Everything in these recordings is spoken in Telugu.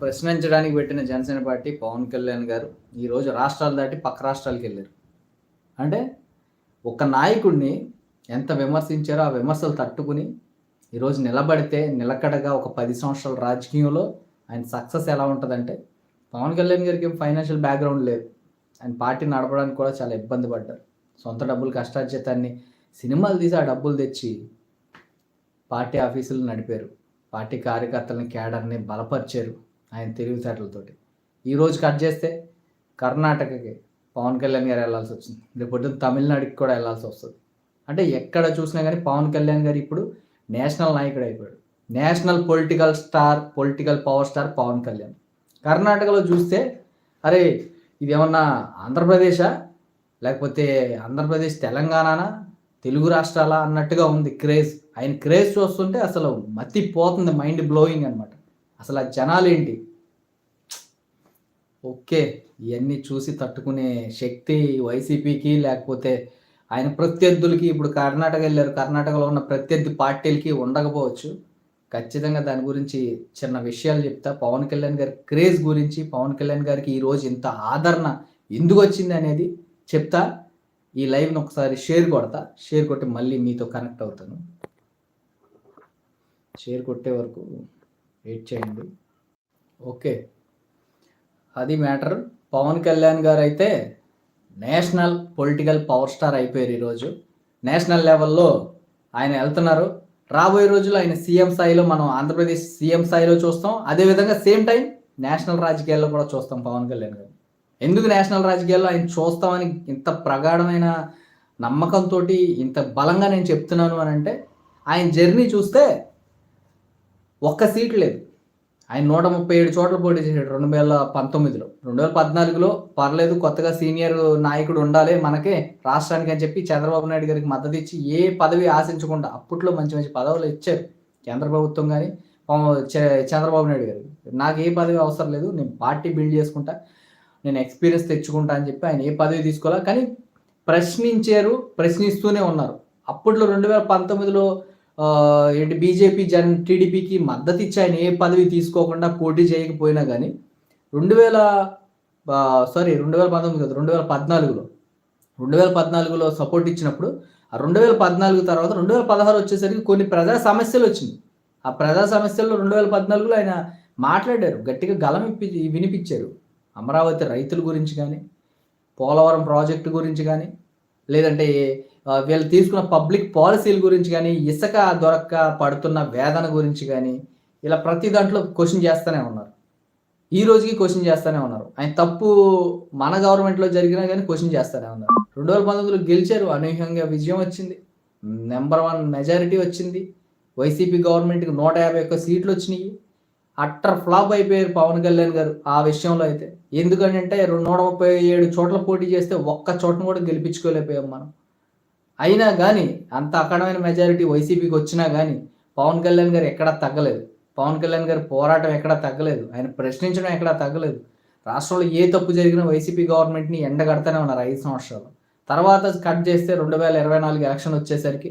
ప్రశ్నించడానికి పెట్టిన జనసేన పార్టీ పవన్ కళ్యాణ్ గారు ఈరోజు రాష్ట్రాలు దాటి పక్క రాష్ట్రాలకు వెళ్ళారు. అంటే ఒక నాయకుడిని ఎంత విమర్శించారో ఆ విమర్శలు తట్టుకుని ఈరోజు నిలబడితే నిలకడగా ఒక పది సంవత్సరాల రాజకీయంలో ఆయన సక్సెస్ ఎలా ఉంటుందంటే పవన్ కళ్యాణ్ గారికి ఫైనాన్షియల్ బ్యాక్గ్రౌండ్ లేదు. ఆయన పార్టీ నడపడానికి కూడా చాలా ఇబ్బంది పడ్డారు. సొంత డబ్బులు కష్టార్జితాన్ని సినిమాలు తీసి ఆ డబ్బులు తెచ్చి పార్టీ ఆఫీసులు నడిపారు. పార్టీ కార్యకర్తలని కేడర్ని బలపరిచారు. ఆయన తెలివితేటలతోటి ఈరోజు కట్ చేస్తే కర్ణాటకకి పవన్ కళ్యాణ్ గారు వెళ్ళాల్సి వచ్చింది. రేపు పొద్దున్న తమిళనాడుకి కూడా వెళ్ళాల్సి వస్తుంది. అంటే ఎక్కడ చూసినా కానీ పవన్ కళ్యాణ్ గారు ఇప్పుడు నేషనల్ నాయకుడు అయిపోయాడు. National political star political power star Pawan Kalyan. కర్ణాటకలో చూస్తే అరే ఇది ఏమన్నా ఆంధ్రప్రదేశా? లేకపోతే ఆంధ్రప్రదేశ్ తెలంగాణనా? తెలుగు రాష్ట్రాల? అన్నట్టుగా ఉంది క్రేజ్. ఆయన క్రేజ్ చూస్తుంటే అసలు మతి పోతుంది మైండ్ బ్లోయింగ్ అనమాట అసలు ఆ జనాలు ఏంటి ఓకే ఇవన్నీ చూసి తట్టుకునే శక్తి వైసీపీకి లేకపోతే ఆయన ప్రత్యర్థులకి ఇప్పుడు కర్ణాటక వెళ్ళారు. కర్ణాటకలో ఉన్న ప్రత్యర్థి పార్టీలకి ఉండకపోవచ్చు. ఖచ్చితంగా దాని గురించి చిన్న విషయాలు చెప్తా. పవన్ కళ్యాణ్ గారి క్రేజ్ గురించి పవన్ కళ్యాణ్ గారికి ఈరోజు ఇంత ఆదరణ ఎందుకు వచ్చింది అనేది చెప్తా. ఈ లైవ్ని ఒకసారి షేర్ కొడతా. షేర్ కొట్టి మళ్ళీ మీతో కనెక్ట్ అవుతాను. షేర్ కొట్టే వరకు వెయిట్ చేయండి. ఓకే అది మ్యాటర్ పవన్ కళ్యాణ్ గారు అయితే నేషనల్ పొలిటికల్ పవర్ స్టార్ అయిపోయారు ఈరోజు. నేషనల్ లెవెల్లో ఆయన వెళ్తున్నారు. రాబోయే రోజుల్లో ఆయన సీఎం స్థాయిలో మనం ఆంధ్రప్రదేశ్ సీఎం స్థాయిలో చూస్తాం. అదేవిధంగా సేమ్ టైం నేషనల్ రాజకీయాల్లో కూడా చూస్తాం పవన్ కళ్యాణ్ గారు. ఎందుకు నేషనల్ రాజకీయాల్లో ఆయన చూస్తామని ఇంత ప్రగాఢమైన నమ్మకంతో ఇంత బలంగా నేను చెప్తున్నాను అని అంటే ఆయన జర్నీ చూస్తే ఒక్క సీట్ లేదు. ఆయన నూట ముప్పై ఏడు చోట్ల పోటీ చేశాడు రెండు వేల పంతొమ్మిదిలో. రెండు వేల పద్నాలుగులో పర్లేదు కొత్తగా సీనియర్ నాయకుడు ఉండాలి మనకే రాష్ట్రానికి అని చెప్పి చంద్రబాబు నాయుడు గారికి మద్దతు ఇచ్చి ఏ పదవి ఆశించకుండా అప్పట్లో మంచి మంచి పదవులు ఇచ్చారు. కేంద్ర ప్రభుత్వం కానీ చంద్రబాబు నాయుడు గారికి నాకు ఏ పదవి అవసరం లేదు నేను పార్టీ బిల్డ్ చేసుకుంటా నేను ఎక్స్పీరియన్స్ తెచ్చుకుంటా అని చెప్పి ఆయన ఏ పదవి తీసుకోవాలా కానీ ప్రశ్నించారు ప్రశ్నిస్తూనే ఉన్నారు. అప్పట్లో రెండు వేల పంతొమ్మిదిలో ఏంటి బీజేపీ జన్ టీడీపీకి మద్దతు ఇచ్చి ఆయన ఏ పదవి తీసుకోకుండా పోటీ చేయకపోయినా కానీ రెండు వేల సారీ రెండు వేల పంతొమ్మిది కదా రెండు వేల పద్నాలుగులో రెండు వేల పద్నాలుగులో సపోర్ట్ ఇచ్చినప్పుడు ఆ రెండు వేల పద్నాలుగు తర్వాత రెండు వేల పదహారు వచ్చేసరికి కొన్ని ప్రజా సమస్యలు వచ్చింది ఆ ప్రజా సమస్యల్లో రెండు వేల పద్నాలుగులో ఆయన మాట్లాడారు గట్టిగా గలం ఇప్పి వినిపించారు. అమరావతి రైతుల గురించి కానీ పోలవరం ప్రాజెక్టు గురించి కానీ లేదంటే వీళ్ళు తీసుకున్న పబ్లిక్ పాలసీల గురించి కానీ ఇసుక దొరక్క పడుతున్న వేదన గురించి కానీ ఇలా ప్రతి దాంట్లో క్వశ్చన్ చేస్తూనే ఉన్నారు. ఈ రోజుకి క్వశ్చన్ చేస్తూనే ఉన్నారు. ఆయన తప్పు మన గవర్నమెంట్లో జరిగినా కానీ క్వశ్చన్ చేస్తూనే ఉన్నారు. రెండు వేల పంతొమ్మిదిలో గెలిచారు. అనూహ్యంగా విజయం వచ్చింది. నెంబర్ వన్ మెజారిటీ వచ్చింది. వైసీపీ గవర్నమెంట్కి నూట యాభై ఒక్క సీట్లు వచ్చినాయి. అట్టర్ ఫ్లాప్ అయిపోయారు పవన్ కళ్యాణ్ గారు ఆ విషయంలో అయితే. ఎందుకంటే నూట ముప్పై ఏడు చోట్ల పోటీ చేస్తే ఒక్క చోటను కూడా గెలిపించుకోలేకపోయాం మనం. అయినా కానీ అంత అఖండమైన మెజారిటీ వైసీపీకి వచ్చినా కానీ పవన్ కళ్యాణ్ గారు ఎక్కడా తగ్గలేదు. పవన్ కళ్యాణ్ గారి పోరాటం ఎక్కడా తగ్గలేదు. ఆయన ప్రశ్నించడం ఎక్కడా తగ్గలేదు. రాష్ట్రంలో ఏ తప్పు జరిగినా వైసీపీ గవర్నమెంట్ని ఎండగడతానే ఉన్నారు ఐదు సంవత్సరాలు. తర్వాత కట్ చేస్తే రెండు వేల ఇరవై నాలుగు ఎలక్షన్ వచ్చేసరికి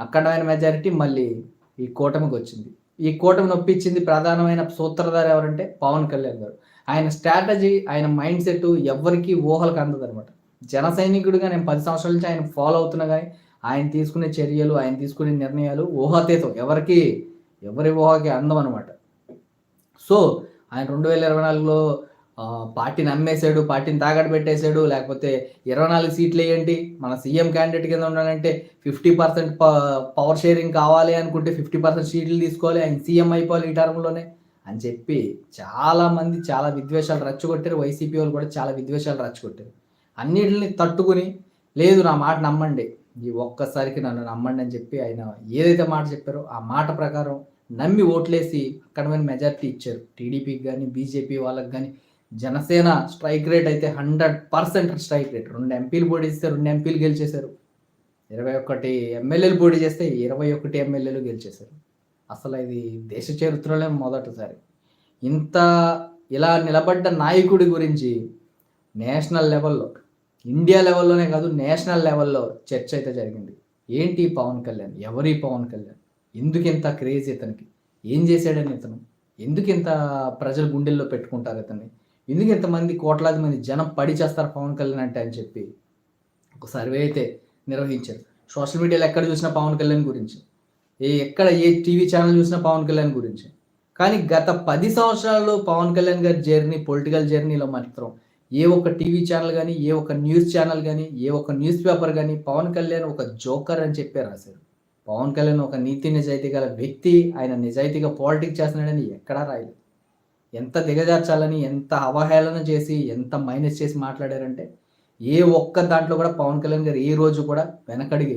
అఖండమైన మెజారిటీ మళ్ళీ ఈ కూటమికి వచ్చింది. ఈ కూటమి నొప్పించింది ప్రధానమైన సూత్రధారి ఎవరంటే పవన్ కళ్యాణ్ గారు. ఆయన స్ట్రాటజీ ఆయన మైండ్ సెట్ ఎవరికి ఊహలకు అందదనమాట జన సైనికుడిగా నేను పది సంవత్సరాల నుంచి ఆయన ఫాలో అవుతున్నా కానీ ఆయన తీసుకునే చర్యలు ఆయన తీసుకునే నిర్ణయాలు ఊహాతీతం. ఎవరికి ఎవరి ఊహకి అందం అనమాట సో ఆయన రెండు వేల ఇరవై నాలుగులో పార్టీని అమ్మేశాడు పార్టీని తాగడ పెట్టేశాడు లేకపోతే ఇరవై నాలుగు సీట్లు వేయండి మన సీఎం క్యాండిడేట్ కింద ఉండాలంటే ఫిఫ్టీ పర్సెంట్ పవర్ షేరింగ్ కావాలి అనుకుంటే ఫిఫ్టీ పర్సెంట్ సీట్లు తీసుకోవాలి ఆయన సీఎం అయిపోవాలి ఈ టర్మ్లోనే అని చెప్పి చాలామంది చాలా విద్వేషాలు రచ్చగొట్టారు వైసీపీ వాళ్ళు కూడా చాలా విద్వేషాలు రచ్చగొట్టారు. అన్నిటిని తట్టుకుని లేదు నా మాట నమ్మండి ఈ ఒక్కసారికి నన్ను నమ్మండి అని చెప్పి ఆయన ఏదైతే మాట చెప్పారో ఆ మాట ప్రకారం నమ్మి ఓట్లేసి అక్కడ మీద మెజార్టీ ఇచ్చారు. టీడీపీకి కానీ బీజేపీ వాళ్ళకి కానీ జనసేన స్ట్రైక్ రేట్ అయితే హండ్రెడ్ పర్సెంట్ స్ట్రైక్ రేట్. రెండు ఎంపీలు పోటీ చేస్తే రెండు ఎంపీలు గెలిచేశారు. ఇరవై ఒకటి ఎమ్మెల్యేలు పోటీ చేస్తే ఇరవై ఒకటి ఎమ్మెల్యేలు గెలిచేశారు. అసలు ఇది దేశ చరిత్రలో మొదటిసారి. ఇంత ఇలా నిలబడ్డ నాయకుడి గురించి నేషనల్ లెవెల్లో ఇండియా లెవెల్లోనే కాదు నేషనల్ లెవెల్లో చర్చ అయితే జరిగింది. ఏంటి పవన్ కళ్యాణ్? ఎవరి పవన్ కళ్యాణ్? ఎందుకు ఇంత క్రేజ్ ఇతనికి? ఏం చేశాడని ఇతను? ఎందుకు ఇంత ప్రజల గుండెల్లో పెట్టుకుంటారు అతన్ని ఎందుకు ఇంతమంది కోట్లాది మంది జనం పడి చేస్తారు పవన్ కళ్యాణ్ అంటే అని చెప్పి ఒక సర్వే అయితే నిర్వహించారు. సోషల్ మీడియాలో ఎక్కడ చూసినా పవన్ కళ్యాణ్ గురించి ఏ ఎక్కడ ఏ టీవీ ఛానల్ చూసినా పవన్ కళ్యాణ్ గురించి. కానీ గత పది సంవత్సరాల్లో పవన్ కళ్యాణ్ గారి జర్నీ పొలిటికల్ జర్నీలో మాత్రం ఏ ఒక్క టీవీ ఛానల్ కానీ ఏ ఒక్క న్యూస్ ఛానల్ కానీ ఏ ఒక్క న్యూస్ పేపర్ కానీ పవన్ కళ్యాణ్ ఒక జోకర్ అని చెప్పి రాశారు. పవన్ కళ్యాణ్ ఒక నీతి నిజాయితీ గల వ్యక్తి ఆయన నిజాయితీగా పాలిటిక్స్ చేస్తున్నాడని ఎక్కడా రాయలేదు. ఎంత దిగజార్చాలని ఎంత అవహేళన చేసి ఎంత మైనస్ చేసి మాట్లాడారంటే ఏ ఒక్క దాంట్లో కూడా పవన్ కళ్యాణ్ గారు ఏ రోజు కూడా వెనకడిగి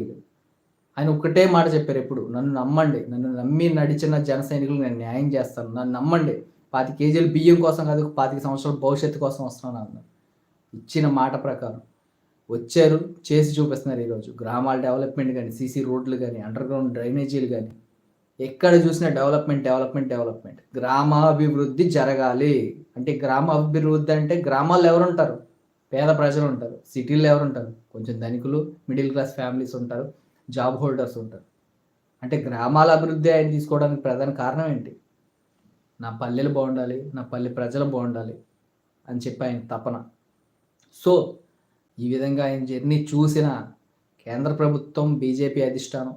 ఆయన ఒక్కటే మాట చెప్పారు ఎప్పుడు నన్ను నమ్మండి నన్ను నమ్మి నడిచిన జన సైనికులు నేను న్యాయం చేస్తాను నన్ను నమ్మండి పాతి కేజీలు బియ్యం కోసం కాదు పాతిక సంవత్సరాల భవిష్యత్తు కోసం వస్తున్నాను అన్నారు. ఇచ్చిన మాట ప్రకారం వచ్చారు చేసి చూపిస్తున్నారు ఈరోజు. గ్రామాల డెవలప్మెంట్ కానీ సీసీ రోడ్లు కానీ అండర్ గ్రౌండ్ డ్రైనేజీలు కానీ ఎక్కడ చూసినా డెవలప్మెంట్ డెవలప్మెంట్ డెవలప్మెంట్. గ్రామాభివృద్ధి జరగాలి. అంటే గ్రామ అభివృద్ధి అంటే గ్రామాల్లో ఎవరు ఉంటారు? పేద ప్రజలు ఉంటారు. సిటీల్లో ఎవరు ఉంటారు? కొంచెం ధనికులు మిడిల్ క్లాస్ ఫ్యామిలీస్ ఉంటారు. జాబ్ హోల్డర్స్ ఉంటారు. అంటే గ్రామాల అభివృద్ధి ఆయన తీసుకోవడానికి ప్రధాన కారణం ఏంటి? నా పల్లెలు బాగుండాలి నా పల్లె ప్రజలు బాగుండాలి అని చెప్పి ఆయన తపన. సో ఈ విధంగా ఆయన జర్నీ చూసిన కేంద్ర ప్రభుత్వం బీజేపీ అధిష్టానం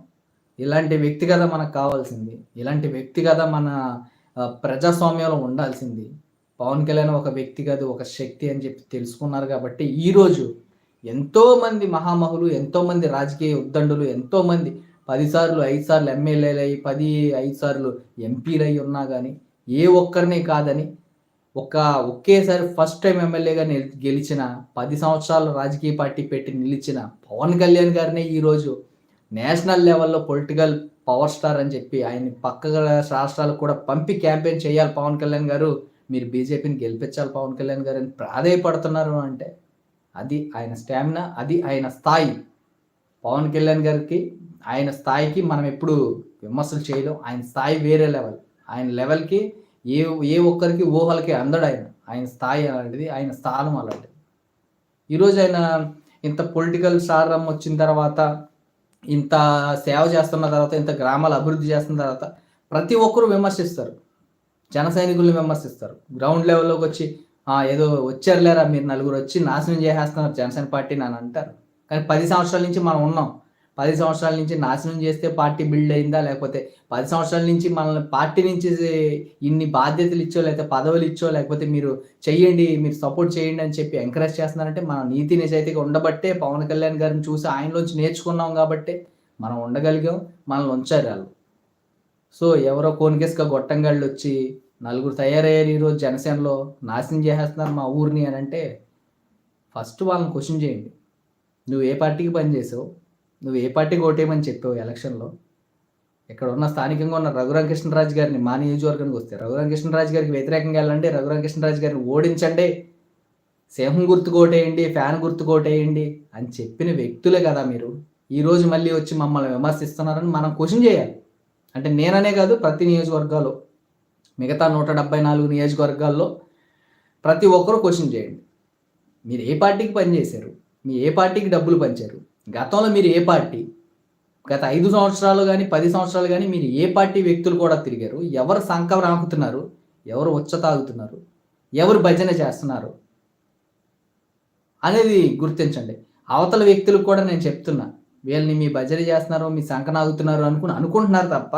ఇలాంటి వ్యక్తి కదా మనకు కావాల్సింది. ఇలాంటి వ్యక్తి కదా మన ప్రజాస్వామ్యంలో ఉండాల్సింది. పవన్ కళ్యాణ్ ఒక వ్యక్తి కాదు ఒక శక్తి అని చెప్పి తెలుసుకున్నారు కాబట్టి ఈరోజు ఎంతోమంది మహామహులు ఎంతోమంది రాజకీయ ఉద్దండులు ఎంతోమంది పదిసార్లు ఐదు సార్లు ఎమ్మెల్యేలు అయ్యి పది ఐదు సార్లు ఎంపీలు అయి ఉన్నా కానీ ఏ ఒక్కరిని కాదని ఒక ఒకేసారి ఫస్ట్ టైం ఎమ్మెల్యేగా గెలిచిన పది సంవత్సరాలు రాజకీయ పార్టీ పెట్టి నిలిచిన పవన్ కళ్యాణ్ గారినే ఈరోజు నేషనల్ లెవెల్లో పొలిటికల్ పవర్ స్టార్ అని చెప్పి ఆయన్ని పక్క రాష్ట్రాలకు కూడా పంపి క్యాంపెయిన్ చేయాలి పవన్ కళ్యాణ్ గారు. మీరు బీజేపీని గెలిపించాలి పవన్ కళ్యాణ్ గారు అని ప్రాధాయపడుతున్నారు అంటే అది ఆయన స్టామినా అది ఆయన స్థాయి. పవన్ కళ్యాణ్ గారికి ఆయన స్థాయికి మనం ఎప్పుడు విమర్శలు చేయలేం. ఆయన స్థాయి వేరే లెవెల్. ఆయన లెవెల్కి ఏ ఏ ఒక్కరికి ఊహలకి అందడు ఆయన. ఆయన స్థాయి అలాంటిది ఆయన స్థానం అలాంటిది. ఈరోజు ఆయన ఇంత పొలిటికల్ స్టారం వచ్చిన తర్వాత ఇంత సేవ చేస్తున్న తర్వాత ఇంత గ్రామాలు అభివృద్ధి చేస్తున్న తర్వాత ప్రతి ఒక్కరూ విమర్శిస్తారు. జన సైనికుల్ని విమర్శిస్తారు. గ్రౌండ్ లెవెల్లోకి వచ్చి ఏదో వచ్చారులేరా మీరు నలుగురు వచ్చి నాశనం చేసేస్తున్నారు జనసేన పార్టీని అని అంటారు. కానీ పది సంవత్సరాల నుంచి మనం ఉన్నాం. పది సంవత్సరాల నుంచి నాశనం చేస్తే పార్టీ బిల్డ్ అయిందా? లేకపోతే పది సంవత్సరాల నుంచి మనల్ని పార్టీ నుంచి ఇన్ని బాధ్యతలు ఇచ్చో లేకపోతే పదవులు ఇచ్చో లేకపోతే మీరు చెయ్యండి మీరు సపోర్ట్ చేయండి అని చెప్పి ఎంకరేజ్ చేస్తున్నారంటే మనం నీతి నిజాయితీగా ఉండబట్టే పవన్ కళ్యాణ్ గారిని చూసి ఆయనలోంచి నేర్చుకున్నాం కాబట్టి మనం ఉండగలిగాం మనల్ని ఉంచారు వాళ్ళు. సో ఎవరో కోనికేసుగా గొట్టంగాళ్ళు వచ్చి నలుగురు తయారయ్యారు ఈరోజు జనసేనలో నాశనం చేసేస్తున్నారు మా ఊరిని అని అంటే ఫస్ట్ వాళ్ళని క్వశ్చన్ చేయండి. నువ్వు ఏ పార్టీకి పనిచేసావు? నువ్వు ఏ పార్టీకి ఓటేయమని చెప్పావు ఎలక్షన్లో? ఇక్కడ ఉన్న స్థానికంగా ఉన్న రఘురామ కృష్ణరాజు గారిని మా నియోజకవర్గానికి వస్తే రఘురామ కృష్ణరాజు గారికి వ్యతిరేకంగా వెళ్ళండి రఘురామ కృష్ణరాజు గారిని ఓడించండి సింహం గుర్తుకు ఓటేయండి ఫ్యాన్ గుర్తుకు ఓటేయండి అని చెప్పిన వ్యక్తులే కదా మీరు. ఈరోజు మళ్ళీ వచ్చి మమ్మల్ని విమర్శిస్తున్నారని మనం క్వశ్చన్ చేయాలి. అంటే నేననే కాదు ప్రతి నియోజకవర్గాల్లో మిగతా నూట డెబ్బై నాలుగు నియోజకవర్గాల్లో ప్రతి ఒక్కరూ క్వశ్చన్ చేయండి. మీరు ఏ పార్టీకి పనిచేశారు? మీ ఏ పార్టీకి డబ్బులు పంచారు? గతంలో మీరు ఏ పార్టీ? గత ఐదు సంవత్సరాలు కానీ పది సంవత్సరాలు కానీ మీరు ఏ పార్టీ వ్యక్తులు కూడా తిరిగారు? ఎవరు సంకం రాకుతున్నారు? ఎవరు ఉచ్చ తాగుతున్నారు? ఎవరు భజన చేస్తున్నారు? అనేది గుర్తించండి. అవతల వ్యక్తులకు కూడా నేను చెప్తున్నా వీళ్ళని మీ భజన చేస్తున్నారు మీ సంకనాగుతున్నారు అనుకుని అనుకుంటున్నారు తప్ప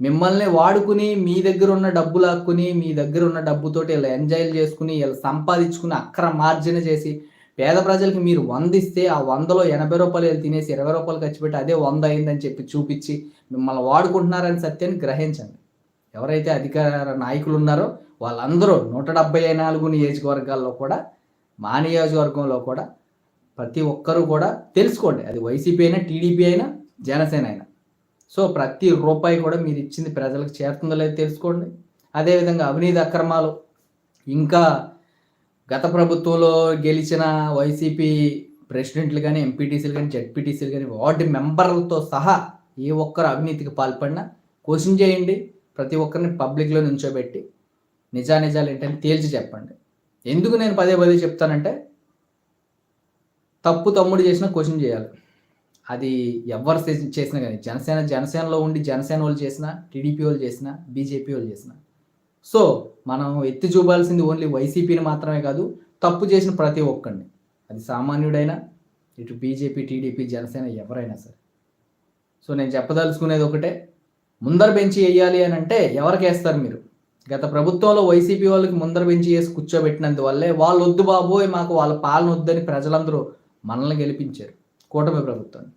మిమ్మల్ని వాడుకుని మీ దగ్గర ఉన్న డబ్బు లాక్కుని మీ దగ్గర ఉన్న డబ్బుతోటి ఇలా ఎంజాయ్ చేసుకుని ఇలా సంపాదించుకుని అక్కర మార్జన చేసి పేద ప్రజలకి మీరు వంద ఇస్తే ఆ వందలో ఎనభై రూపాయలు వెళ్ళి తినేసి ఇరవై రూపాయలు ఖర్చు పెట్టి అదే వంద అయిందని చెప్పి చూపించి మిమ్మల్ని వాడుకుంటున్నారని సత్యాన్ని గ్రహించండి. ఎవరైతే అధికార నాయకులు ఉన్నారో వాళ్ళందరూ నూట డెబ్బై నాలుగు నియోజకవర్గాల్లో కూడా మా నియోజకవర్గంలో కూడా ప్రతి ఒక్కరూ కూడా తెలుసుకోండి. అది వైసీపీ అయినా టీడీపీ అయినా జనసేన అయినా. సో ప్రతి రూపాయి కూడా మీరు ఇచ్చింది ప్రజలకు చేరుతుందో లేదో తెలుసుకోండి. అదేవిధంగా అవినీతి అక్రమాలు ఇంకా గత ప్రభుత్వంలో గెలిచిన వైసీపీ ప్రెసిడెంట్లు కానీ ఎంపీటీసీలు కానీ జెడ్పీటీసీలు కానీ వార్డు మెంబర్లతో సహా ఏ ఒక్కరు అవినీతికి పాల్పడినా క్వశ్చన్ చేయండి. ప్రతి ఒక్కరిని పబ్లిక్లో నుంచోబెట్టి నిజానిజాలు ఏంటని తేల్చి చెప్పండి. ఎందుకు నేను పదే పదే చెప్తానంటే తప్పు తమ్ముడు చేసినా క్వశ్చన్ చేయాలి. అది ఎవరు చేసినా కానీ జనసేన జనసేనలో ఉండి జనసేన వాళ్ళు చేసినా టీడీపీ వాళ్ళు చేసినా బీజేపీ వాళ్ళు చేసినా సో మనం ఎత్తి చూపాల్సింది ఓన్లీ వైసీపీని మాత్రమే కాదు తప్పు చేసిన ప్రతి ఒక్కరిని అది సామాన్యుడైనా ఇటు బీజేపీ టీడీపీ జనసేన ఎవరైనా సరే. సో నేను చెప్పదలుచుకునేది ఒకటే ముందర బెంచి వేయాలి అని అంటే ఎవరికి వేస్తారు మీరు? గత ప్రభుత్వంలో వైసీపీ వాళ్ళకి ముందర బెంచి వేసి కూర్చోబెట్టినందువల్లే వాళ్ళు వద్దు బాబోయ్ మాకు వాళ్ళ పాలన వద్దని ప్రజలందరూ మనల్ని గెలిపించారు కూటమి ప్రభుత్వాన్ని.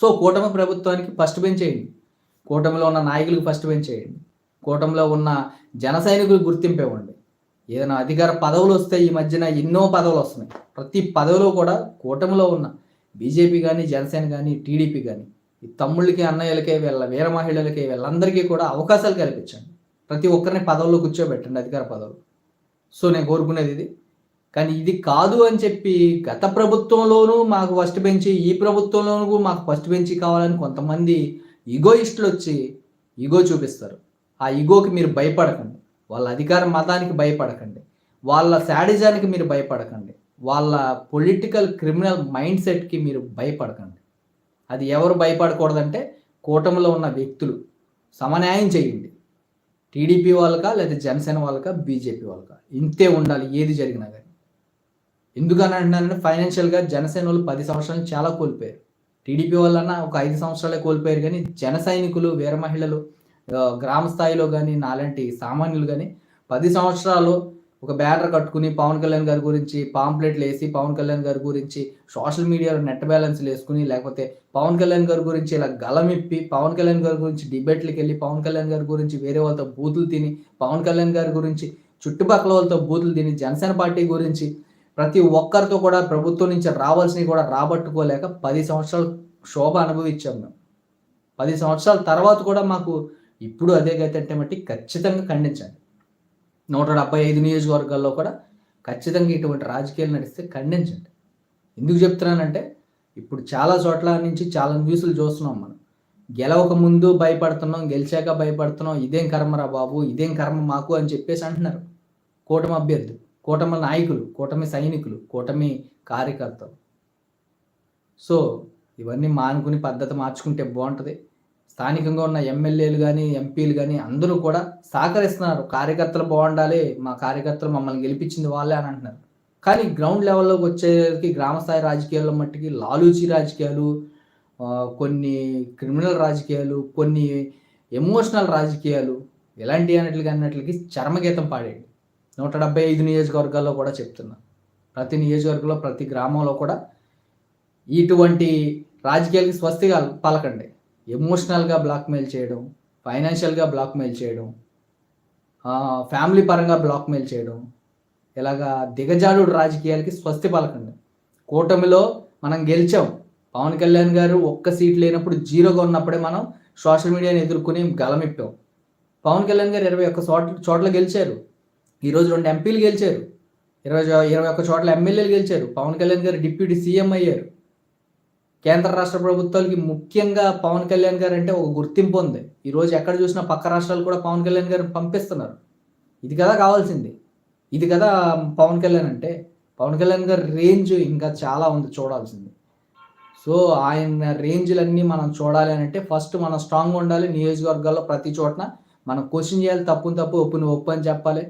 సో కూటమి ప్రభుత్వానికి ఫస్ట్ బెంచ్ వేయండి. కూటమిలో ఉన్న నాయకులకు ఫస్ట్ బెంచ్ వేయండి. కూటమిలో ఉన్న జన సైనికులు గుర్తింపు ఇవ్వండి ఏదైనా అధికార పదవులు వస్తే ఈ మధ్యన ఎన్నో పదవులు వస్తున్నాయి. ప్రతి పదవిలో కూడా కూటమిలో ఉన్న బీజేపీ కానీ జనసేన కానీ టీడీపీ కానీ ఈ తమ్ముళ్ళకి అన్నయ్యలకే వీళ్ళ వీర మహిళలకి వీళ్ళందరికీ కూడా అవకాశాలు కల్పించండి. ప్రతి ఒక్కరిని పదవుల్లో కూర్చోబెట్టండి అధికార పదవులు. సో నేను కోరుకునేది ఇది. కానీ ఇది కాదు అని చెప్పి గత ప్రభుత్వంలోనూ మాకు ఫస్ట్ బెంచి ఈ ప్రభుత్వంలోనూ మాకు ఫస్ట్ బెంచి కావాలని కొంతమంది ఈగోయిస్టులు వచ్చి ఈగో చూపిస్తారు. ఆ ఈగోకి మీరు భయపడకండి. వాళ్ళ అధికార మతానికి భయపడకండి. వాళ్ళ శాడిజానికి మీరు భయపడకండి. వాళ్ళ పొలిటికల్ క్రిమినల్ మైండ్ సెట్కి మీరు భయపడకండి. అది ఎవరు భయపడకూడదంటే కూటమిలో ఉన్న వ్యక్తులు. సమన్యాయం చేయండి. టీడీపీ వాళ్ళకా లేదా జనసేన వాళ్ళకా బీజేపీ వాళ్ళకా? ఇంతే ఉండాలి ఏది జరిగినా కానీ ఎందుకని అంటున్నానంటే ఫైనాన్షియల్గా జనసేన వాళ్ళు పది సంవత్సరాలు చాలా కోల్పోయారు. టీడీపీ వాళ్ళన్నా ఒక ఐదు సంవత్సరాలే కోల్పోయారు కానీ జన సైనికులు వీర మహిళలు గ్రామ స్థాయిలో కానీ నాలాంటి సామాన్యులు కానీ పది సంవత్సరాలు ఒక బ్యానర్ కట్టుకుని పవన్ కళ్యాణ్ గారి గురించి పాంప్లెట్లు వేసి పవన్ కళ్యాణ్ గారి గురించి సోషల్ మీడియాలో నెట్ బ్యాలెన్స్లు వేసుకుని లేకపోతే పవన్ కళ్యాణ్ గారి గురించి ఇలా గలమిప్పి పవన్ కళ్యాణ్ గారి గురించి డిబేట్లకు వెళ్ళి పవన్ కళ్యాణ్ గారి గురించి వేరే వాళ్ళతో బూతులు తిని పవన్ కళ్యాణ్ గారి గురించి చుట్టుపక్కల వాళ్ళతో బూతులు తిని జనసేన పార్టీ గురించి ప్రతి ఒక్కరితో కూడా ప్రభుత్వం నుంచి రావాల్సినవి కూడా రాబట్టుకోలేక పది సంవత్సరాలు శోభ అనుభవించాం మేము. పది సంవత్సరాల తర్వాత కూడా మాకు ఇప్పుడు అదే గతి అంటే మట్టి ఖచ్చితంగా ఖండించండి. నూట డెబ్బై ఐదు నియోజకవర్గాల్లో కూడా ఖచ్చితంగా ఇటువంటి రాజకీయాలు నడిస్తే ఖండించండి. ఎందుకు చెప్తున్నానంటే ఇప్పుడు చాలా చోట్ల నుంచి చాలా న్యూస్లు చూస్తున్నాం మనం. గెలవక ముందు భయపడుతున్నాం గెలిచాక భయపడుతున్నాం ఇదేం కర్మరా బాబు ఇదేం కర్మ మాకు అని చెప్పేసి అంటున్నారు కూటమి అభ్యర్థులు కూటమి నాయకులు కూటమి సైనికులు కూటమి కార్యకర్తలు. సో ఇవన్నీ మానుకుని పద్ధతి మార్చుకుంటే బాగుంటుంది. స్థానికంగా ఉన్న ఎమ్మెల్యేలు కానీ ఎంపీలు కానీ అందరూ కూడా సహకరిస్తున్నారు. కార్యకర్తలు బాగుండాలి మా కార్యకర్తలు మమ్మల్ని గెలిపించింది వాళ్ళే అని అంటున్నారు. కానీ గ్రౌండ్ లెవెల్లోకి వచ్చేసరికి గ్రామస్థాయి రాజకీయాల్లో మట్టికి లాలూచీ రాజకీయాలు కొన్ని క్రిమినల్ రాజకీయాలు కొన్ని ఎమోషనల్ రాజకీయాలు ఇలాంటి అన్నట్లుగా అన్నట్లకి చర్మగీతం పాడేయండి నూట డెబ్బై ఐదు నియోజకవర్గాల్లో కూడా చెప్తున్నా. ప్రతి నియోజకవర్గంలో ప్రతి గ్రామంలో కూడా ఇటువంటి రాజకీయాలకి స్వస్తిగా పలకండి. ఎమోషనల్గా బ్లాక్మెయిల్ చేయడం ఫైనాన్షియల్గా బ్లాక్మెయిల్ చేయడం ఫ్యామిలీ పరంగా బ్లాక్మెయిల్ చేయడం ఇలాగా దిగజారుడు రాజకీయాలకి స్వస్తి పలకండి. కూటమిలో మనం గెలిచాం. పవన్ కళ్యాణ్ గారు ఒక్క సీట్ లేనప్పుడు జీరోగా ఉన్నప్పుడే మనం సోషల్ మీడియాని ఎదుర్కొని గలమిప్పాం. పవన్ కళ్యాణ్ గారు ఇరవై ఒక్క చోట్ల చోట్ల గెలిచారు. ఈరోజు రెండు ఎంపీలు గెలిచారు. ఇరవై ఇరవై ఒక్క చోట్ల ఎమ్మెల్యేలు గెలిచారు. పవన్ కళ్యాణ్ గారు డిప్యూటీ సీఎం అయ్యారు. కేంద్ర రాష్ట్ర ప్రభుత్వాలకి ముఖ్యంగా పవన్ కళ్యాణ్ గారు అంటే ఒక గుర్తింపు ఉంది. ఈరోజు ఎక్కడ చూసినా పక్క రాష్ట్రాలు కూడా పవన్ కళ్యాణ్ గారిని పంపిస్తున్నారు. ఇది కదా కావాల్సింది. ఇది కదా పవన్ కళ్యాణ్ అంటే. పవన్ కళ్యాణ్ గారి రేంజ్ ఇంకా చాలా ఉంది చూడాల్సింది. సో ఆయన రేంజ్లన్నీ మనం చూడాలి అని అంటే ఫస్ట్ మనం స్ట్రాంగ్ ఉండాలి. నియోజకవర్గాల్లో ప్రతి చోటన మనం క్వశ్చన్ చేయాలి. తప్పుని తప్పు ఒప్పుని ఒప్పు అని చెప్పాలి.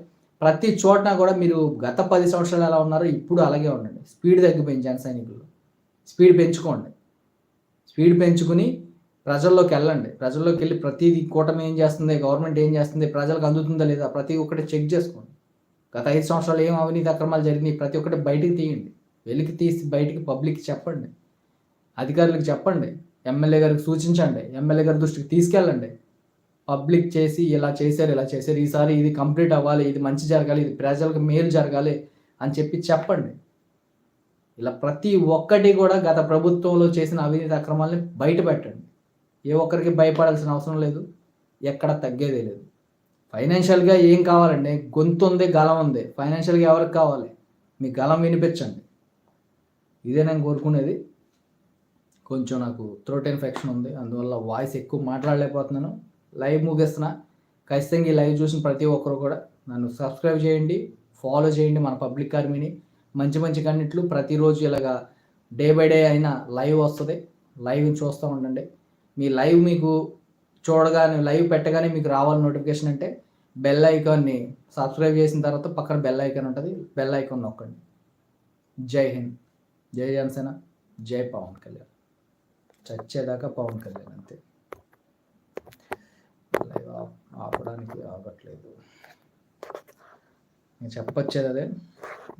ప్రతి చోటన కూడా మీరు గత పది సంవత్సరాలు ఎలా ఉన్నారో ఇప్పుడు అలాగే ఉండండి. స్పీడ్ తగ్గిపోయింది జన సైనికులు. స్పీడ్ పెంచుకోండి. స్పీడ్ పెంచుకుని ప్రజల్లోకి వెళ్ళండి. ప్రజల్లోకి వెళ్ళి ప్రతిదీ కూటమి ఏం చేస్తుంది? గవర్నమెంట్ ఏం చేస్తుంది? ప్రజలకు అందుతుందా లేదా? ప్రతి ఒక్కటి చెక్ చేసుకోండి. గత ఐదు సంవత్సరాలు ఏం అవినీతి అక్రమాలు జరిగినాయి? ప్రతి ఒక్కటి బయటికి తీయండి. వెలికి తీసి బయటికి పబ్లిక్కి చెప్పండి. అధికారులకు చెప్పండి. ఎమ్మెల్యే గారికి సూచించండి. ఎమ్మెల్యే గారి దృష్టికి తీసుకెళ్ళండి. పబ్లిక్ చేసి ఇలా చేశారు ఇలా చేశారు. ఈసారి ఇది కంప్లీట్ అవ్వాలి ఇది మంచి జరగాలి ఇది ప్రజలకు మేలు జరగాలి అని చెప్పి చెప్పండి. ఇలా ప్రతి ఒక్కటి కూడా గత ప్రభుత్వంలో చేసిన అవినీతి అక్రమాలని బయట పెట్టండి ఏ ఒక్కరికి భయపడాల్సిన అవసరం లేదు ఎక్కడ తగ్గేదే లేదు. ఫైనాన్షియల్గా ఏం కావాలండి? గొంతు ఉంది గలం ఉంది. ఫైనాన్షియల్గా ఎవరికి కావాలి? మీ గలం వినిపించండి. ఇదే నేను కోరుకునేది. కొంచెం నాకు థ్రోట్ ఇన్ఫెక్షన్ ఉంది అందువల్ల వాయిస్ ఎక్కువ మాట్లాడలేకపోతున్నాను. లైవ్ ముగిస్తున్నా. ఖచ్చితంగా ఈ లైవ్ చూసిన ప్రతి ఒక్కరు కూడా నన్ను సబ్స్క్రైబ్ చేయండి ఫాలో చేయండి మన పబ్లిక్ ఆర్మీని. మంచి మంచి కన్నిట్లు ప్రతిరోజు ఇలాగా డే బై డే అయినా లైవ్ వస్తుంది. లైవ్ చూస్తూ ఉండండి. మీ లైవ్ మీకు చూడగానే లైవ్ పెట్టగానే మీకు రావాలి నోటిఫికేషన్ అంటే బెల్ ఐకాన్ని సబ్స్క్రైబ్ చేసిన తర్వాత పక్కన బెల్ ఐకాన్ ఉంటుంది. బెల్ ఐకాన్ నొక్కండి. జై హింద్. జై జనసేన. జై పవన్ కళ్యాణ్. చచ్చేదాకా పవన్ కళ్యాణ్ అంతే. లైవ్ ఆపడానికి ఆగట్లేదు. నేను చెప్పొచ్చేది అదే.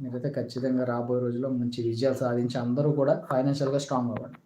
మీరైతే ఖచ్చితంగా రాబోయే రోజుల్లో మంచి విజయాలు సాధించి అందరూ కూడా ఫైనాన్షియల్గా స్ట్రాంగ్ అవ్వండి